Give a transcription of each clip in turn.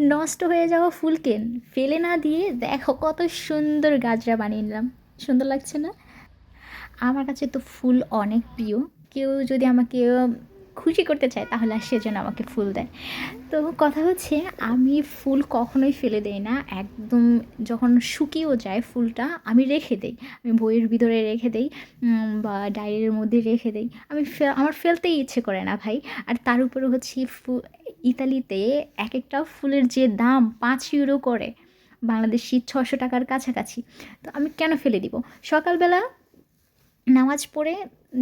নষ্ট হয়ে যাওয়া ফুলকে ফেলে না দিয়ে দেখো কত সুন্দর গাজরা বানিয়ে নিলাম। সুন্দর লাগছে না? আমার কাছে তো ফুল অনেক প্রিয়। কেউ যদি আমাকে খুশি করতে চায়, তাহলে আর সেজন্য আমাকে ফুল দেয়। তো কথা হচ্ছে, আমি ফুল কখনোই ফেলে দেই না। একদম যখন শুকিয়েও যায় ফুলটা, আমি রেখে দেই। আমি বইয়ের ভিতরে রেখে দেই বা ডায়েরির মধ্যে রেখে দেই। আমি আমার ফেলতেই ইচ্ছে করে না ভাই। আর তার উপরে হচ্ছে ফু- ইতালিতে এক একটা ফুলের যে দাম পাঁচ ইউরো করে, বাংলাদেশি ছশো টাকার কাছাকাছি। তো আমি কেন ফেলে দিব? সকালবেলা নামাজ পড়ে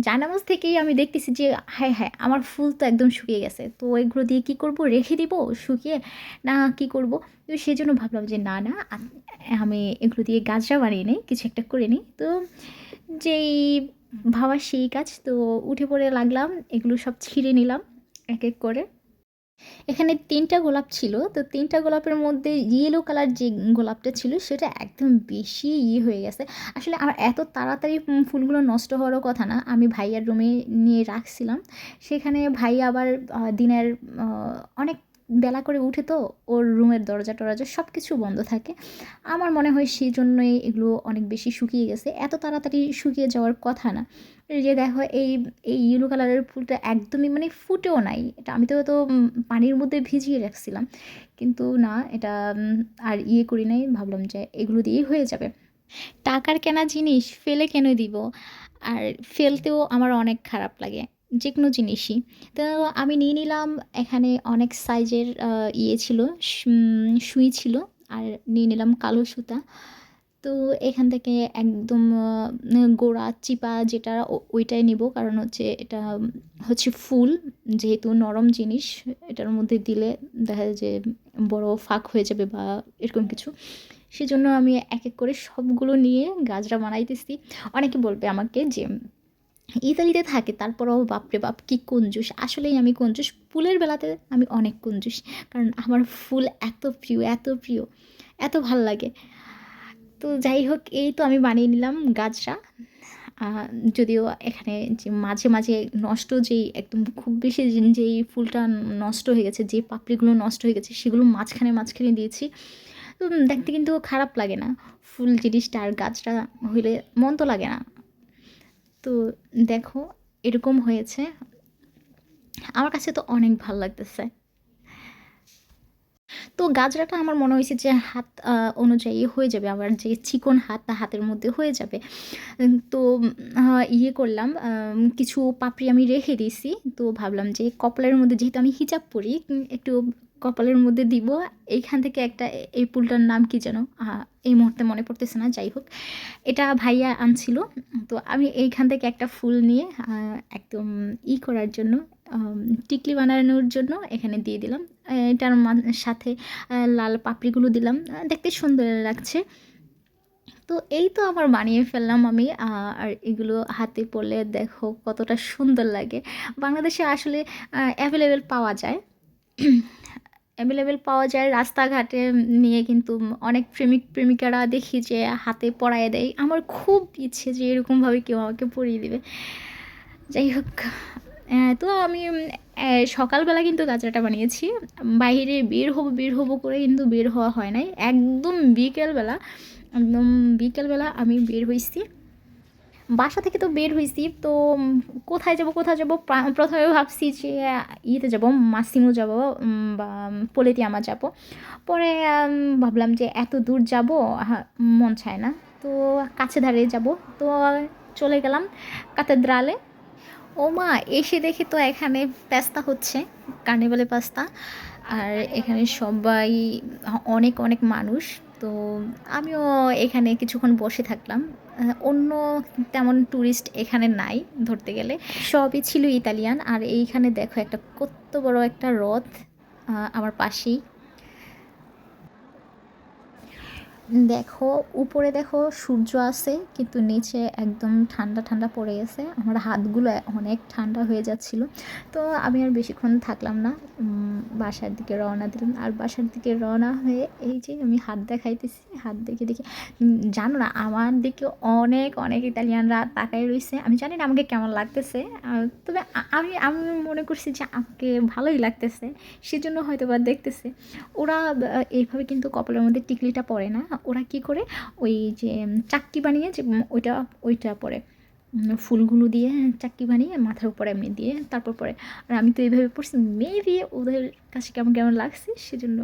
জানামাজ থেকেই আমি দেখতেছি যে হ্যাঁ হ্যাঁ আমার ফুল তো একদম শুকিয়ে গেছে। তো এগুলো দিয়ে কী করব? রেখে দিব? শুকিয়ে? না, কি করব? তো সেই জন্য ভাবলাম যে, না না আমি এগুলো দিয়ে গাছরা বানিয়ে নিই, কিছু একটা করে নিই। তো যেই ভাবা সেই কাজ, তো উঠে পড়ে লাগলাম, এগুলো সব ছিঁড়ে নিলাম এক এক করে। এখানে তিনটা গোলাপ ছিল, তো তিনটা গোলাপের মধ্যে ইয়েলো কালার যে গোলাপটা ছিল সেটা একদম বেশি ইয়ে হয়ে গেছে। আসলে আমার এত তাড়াতাড়ি ফুলগুলো নষ্ট হওয়ারও কথা না, আমি ভাইয়ার রুমে নিয়ে রাখছিলাম। সেখানে ভাই আবার দিনের অনেক বেলা করে উঠে তো ওর রুমের দরজা টরজা সব কিছু বন্ধ থাকে। আমার মনে হয় সেই জন্যই এগুলো অনেক বেশি শুকিয়ে গেছে। এত তাড়াতাড়ি শুকিয়ে যাওয়ার কথা না। যে দেখো, এই এই ইয়েলো কালারের ফুলটা একদমই মানে ফুটেও নাই। এটা আমি তো তো পানির মধ্যে ভিজিয়ে রাখছিলাম। কিন্তু না, এটা আর ইয়ে করি নাই। ভাবলাম যে এগুলো দিয়েই হয়ে যাবে। টাকার কেনা জিনিস ফেলে কেন দিব? আর ফেলতেও আমার অনেক খারাপ লাগে। যে কোনো জিনিসই। তো আমি নিয়ে নিলাম, এখানে অনেক সাইজের ইয়ে ছিল সুই ছিল, আর নিয়ে নিলাম কালো সুতা। তো এখান থেকে একদম গোড়া চিপা যেটা ওইটাই নিব, কারণ হচ্ছে এটা, হচ্ছে ফুল, যেহেতু নরম জিনিস, এটার মধ্যে দিলে দেখা যায় যে বড় ফাঁক হয়ে যাবে বা এরকম কিছু। সেজন্য আমি এক এক করে সবগুলো নিয়ে গাজরা বানাইতেছি। অনেকে বলবে আমাকে যে ইতালিতে থাকে তারপরেও বাপরে বাপ কি কঞ্জুস। আসলেই আমি কঞ্জুস ফুলের বেলাতে আমি অনেক কঞ্জুস কারণ আমার ফুল এত প্রিয় এত প্রিয় এত ভালো লাগে। তো যাই হোক এই তো আমি বানিয়ে নিলাম আহ, যদিও এখানে যে মাঝে মাঝে নষ্ট যেই একদম খুব বেশি যেই ফুলটা নষ্ট হয়ে গেছে যে পাপড়িগুলো নষ্ট হয়ে গেছে সেগুলো মাঝখানে মাঝখানে দিয়েছি। তো দেখতে কিন্তু খারাপ লাগে না। ফুল জিনিসটা আর গাছটা হইলে মন তো লাগে না। তো দেখো, এরকম হয়েছে। আমার কাছে তো অনেক ভালো লাগতেছে। তো গাজরাটা আমার মনে হয়েছে যে হাত অনুযায়ী হয়ে যাবে। আমার যে চিকন হাত, তা হাতের মধ্যে হয়ে যাবে। তো ইয়ে করলাম কিছু পাপড়ি আমি রেখে দিয়েছি। তো ভাবলাম যে কপালের মধ্যে যেহেতু আমি হিজাব পরি, একটু কপালের মধ্যে দিব। এইখান থেকে একটা এই ফুলটার নাম কি যেন? এই মুহূর্তে মনে পড়তেছে না, যাই হোক। এটা ভাইয়া আনছিল। তো আমি এইখান থেকে একটা ফুল নিয়ে একদম ই করার জন্য টিকলি বানানোর জন্য এখানে দিয়ে দিলাম। এটার সাথে লাল পাপড়িগুলো দিলাম। দেখতে সুন্দর লাগছে। তো এই তো আমার বানিয়ে ফেললাম আমি। আর এগুলো হাতে পড়লে দেখো কতটা সুন্দর লাগে। বাংলাদেশে আসলে অ্যাভেলেবেল পাওয়া যায়। অ্যাভেলেবেল পাওয়া যায় রাস্তাঘাটে নিয়ে কিন্তু অনেক প্রেমিক, প্রেমিকারা দেখি যে হাতে পরায় দেয়। আমার খুব ইচ্ছে যে এরকমভাবে কেউ আমাকে পরিয়ে দেবে। যাই হোক তো আমি সকালবেলা কিন্তু গাজরাটা বানিয়েছি। বাইরে বের হব বের হব করে কিন্তু বের হওয়া হয় নাই। একদম বিকেলবেলা একদম বিকেলবেলা আমি বের হয়েছি বাসা থেকে তো বের হয়েছি তো কোথায় যাব কোথায় যাব? প্রথমে ভাবছি যে ইয়েতে যাব মাসিমো যাব বা পলেতিয়ামা যাব। পরে ভাবলাম যে এত দূর যাব মন চায় না। তো কাছে ধারে যাব, তো চলে গেলাম কাতেদ্রালে ও মা, এসে দেখে তো এখানে পেস্তা হচ্ছে, কার্নিভালে পাস্তা। আর এখানে সবাই, অনেক অনেক মানুষ। তো আমিও এখানে কিছুক্ষণ বসে থাকলাম। অন্য তেমন ট্যুরিস্ট এখানে নাই ধরতে গেলে। সবই ছিল ইতালিয়ান। আর এইখানে দেখো একটা কত বড় একটা রথ আমার পাশেই। দেখো, উপরে দেখো সূর্য আছে, কিন্তু নিচে একদম ঠান্ডা ঠান্ডা পড়ে গেছে। আমার হাতগুলো অনেক ঠান্ডা হয়ে যাচ্ছিল। তো আমি আর বেশিক্ষণ থাকলাম না। বাসার দিকে রওনা দিলাম। আর বাসার দিকে রওনা হয়ে এই যে আমি হাত দেখাইতেছি। হাত দেখে দেখে জানো না, আমার দিকে অনেক অনেক ইতালিয়ানরা তাকাই রয়েছে আমি জানি না আমাকে কেমন লাগতেছে। তবে আমি আমি মনে করছি যে আমাকে ভালোই লাগতেছে। সেজন্য হয়তো বা দেখতেছে। ওরা এইভাবে কিন্তু কপালের মধ্যে টিকলিটা পড়ে না। ওরা কি করে? ওই যে চাক্কি বানিয়ে যে ওইটা ওইটা পরে ফুলগুলো দিয়ে চাক্কি বানিয়ে মাথার উপরে এমনি দিয়ে তারপর পরে। আর আমি তো এইভাবে পড়ছি মেবি ওদের কাছে কেমন কেমন লাগছে সেজন্য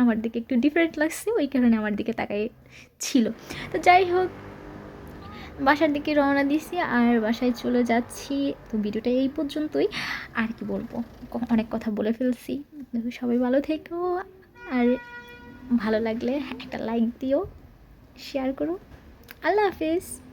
আমার দিকে একটু ডিফারেন্ট লাগছে, ওই কারণে আমার দিকে তাকাই ছিল। তো যাই হোক, বাসার দিকে রওনা দিয়েছি আর বাসায় চলে যাচ্ছি। তো ভিডিওটা এই পর্যন্তই। আর কি বলব? অনেক কথা বলে ফেলছি। সবাই ভালো থেকো। আর ভালো লাগলে একটা লাইক দিও শেয়ার করো। আল্লাহ হাফিজ।